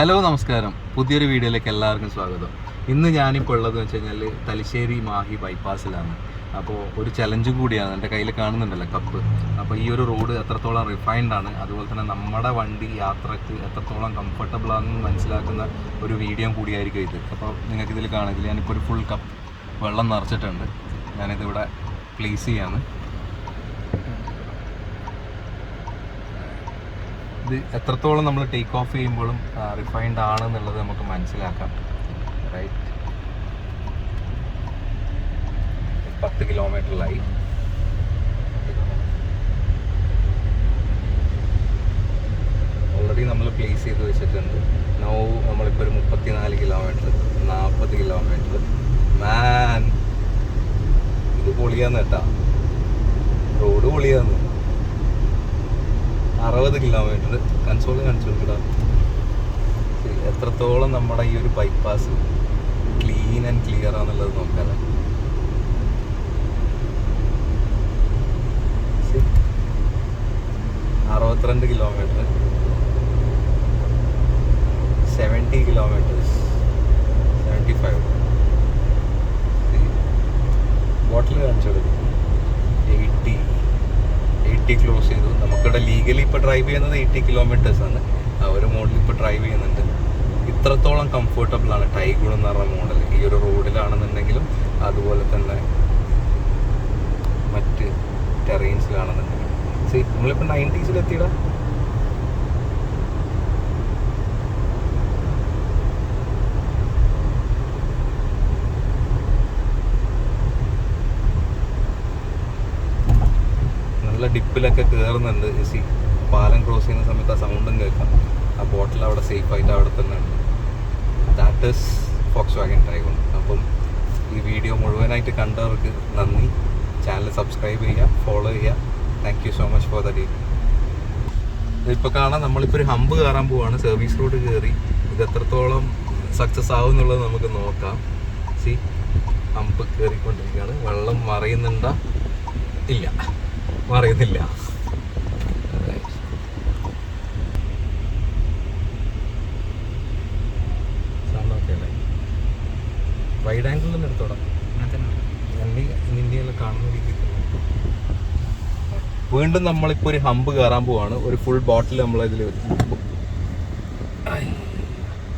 Hello നമസ്കാരം. പുതിയൊരു വീഡിയോയിലേക്ക് എല്ലാവർക്കും സ്വാഗതം. ഇന്ന് ഞാനിപ്പോൾ ഉള്ളത് വെച്ച് കഴിഞ്ഞാൽ തലശ്ശേരി മാഹി ബൈപ്പാസിലാണ്. അപ്പോൾ ഒരു ചലഞ്ച് കൂടിയാണ്. എന്റെ കയ്യിൽ കാണുന്നുണ്ടല്ലോ കപ്പ് അപ്പോൾ ഈ ഒരു റോഡ് എത്രത്തോളം റിഫൈൻഡ് ആണ് അതുപോലെ തന്നെ നമ്മുടെ വണ്ടി യാത്രയ്ക്ക് എത്രത്തോളം കംഫർട്ടബിൾ ആണെന്ന് മനസ്സിലാക്കുന്ന ഒരു വീഡിയോ കൂടിയായിരിക്കും ഇത്. അപ്പോൾ നിങ്ങൾക്ക് ഇതിൽ കാണില്ല ഞാനിപ്പോൾ ഒരു ഫുൾ കപ്പ് വെള്ളം നിറച്ചിട്ടുണ്ട്. ഞാനിതിവിടെ പ്ലേസ് ചെയ്യാണ്. ഇത് എത്രത്തോളം നമ്മൾ ടേക്ക് ഓഫ് ചെയ്യുമ്പോഴും റിഫൈൻഡ് ആണ് എന്നുള്ളത് നമുക്ക് മനസ്സിലാക്കാം. റൈറ്റ് പത്ത് കിലോമീറ്ററിലായി ഓൾറെഡി നമ്മൾ പ്ലേസ് ചെയ്ത് വെച്ചിട്ടുണ്ട്. നോ നമ്മളിപ്പോൾ ഒരു മുപ്പത്തിനാല് കിലോമീറ്റർ നാൽപ്പത് കിലോമീറ്റർ മാൻ ഇത് പൊളിയാന്ന് കേട്ടാ. റോഡ് പൊളിയാന്ന്. അറുപത് കിലോമീറ്റർ കൺസോൾ കാണിച്ചു എത്രത്തോളം നമ്മുടെ ഈ ഒരു ബൈപ്പാസ് ക്ലീൻ ആൻഡ് ക്ലിയർ ആണെന്നുള്ളത് നോക്കാതെ? അറുപത്തിരണ്ട് kilometre seventy kilometres seventy five bottle കാണിച്ചു കൊടുക്കും എയ്റ്റി എയ്റ്റി ക്ലോസ് ചെയ്തു. നമുക്കിവിടെ ലീഗലി ഇപ്പോൾ ഡ്രൈവ് ചെയ്യുന്നത് എയ്റ്റി കിലോമീറ്റേഴ്സ് ആണ്. ആ ഒരു മോഡൽ ഇപ്പോൾ ഡ്രൈവ് ചെയ്യുന്നുണ്ട്. ഇത്രത്തോളം കംഫർട്ടബിൾ ആണ് ടൈഗുൺ എന്ന് പറഞ്ഞ മോഡൽ ഈ ഒരു റോഡിലാണെന്നുണ്ടെങ്കിലും അതുപോലെ തന്നെ മറ്റ് ടെറൈൻസിലാണെന്നുണ്ടെങ്കിലും സി നമ്മളിപ്പോൾ നയന്റീസിൽ നല്ല ഡിപ്പിലൊക്കെ കയറുന്നുണ്ട് സി പാലം ക്രോസ് ചെയ്യുന്ന സമയത്ത് ആ സൗണ്ടും കേൾക്കാം. ആ ബോട്ടിൽ അവിടെ സേഫ് ആയിട്ട് അവിടെ തന്നെ ഉണ്ട്. That is Volkswagen driven അപ്പം ഈ വീഡിയോ മുഴുവനായിട്ട് കണ്ടവർക്ക് നന്ദി. ചാനൽ സബ്സ്ക്രൈബ് ചെയ്യുക ഫോളോ ചെയ്യുക. Thank you so much for the ഇപ്പോൾ കാണാം നമ്മളിപ്പോൾ ഒരു ഹമ്പ് കയറാൻ പോവാണ്. സർവീസ് റോഡ് കയറി. ഇത് എത്രത്തോളം സക്സസ് ആവും എന്നുള്ളത് നമുക്ക് നോക്കാം. സി ഹമ്പ് കയറിക്കൊണ്ടിരിക്കുകയാണ്. വെള്ളം മറയുന്നുണ്ടോ? ഇല്ല. മറയുന്നില്ല. വൈഡ് ആംഗിളിൽ നിന്ന് എടുത്തോടാം. ഇന്ത്യയിലെ കാണുന്ന രീതിയിൽ വീണ്ടും നമ്മളിപ്പോൾ ഒരു ഹമ്പ് കയറാൻ പോവാണ്. ഒരു ഫുൾ ബോട്ടിൽ നമ്മൾ ഇതിൽ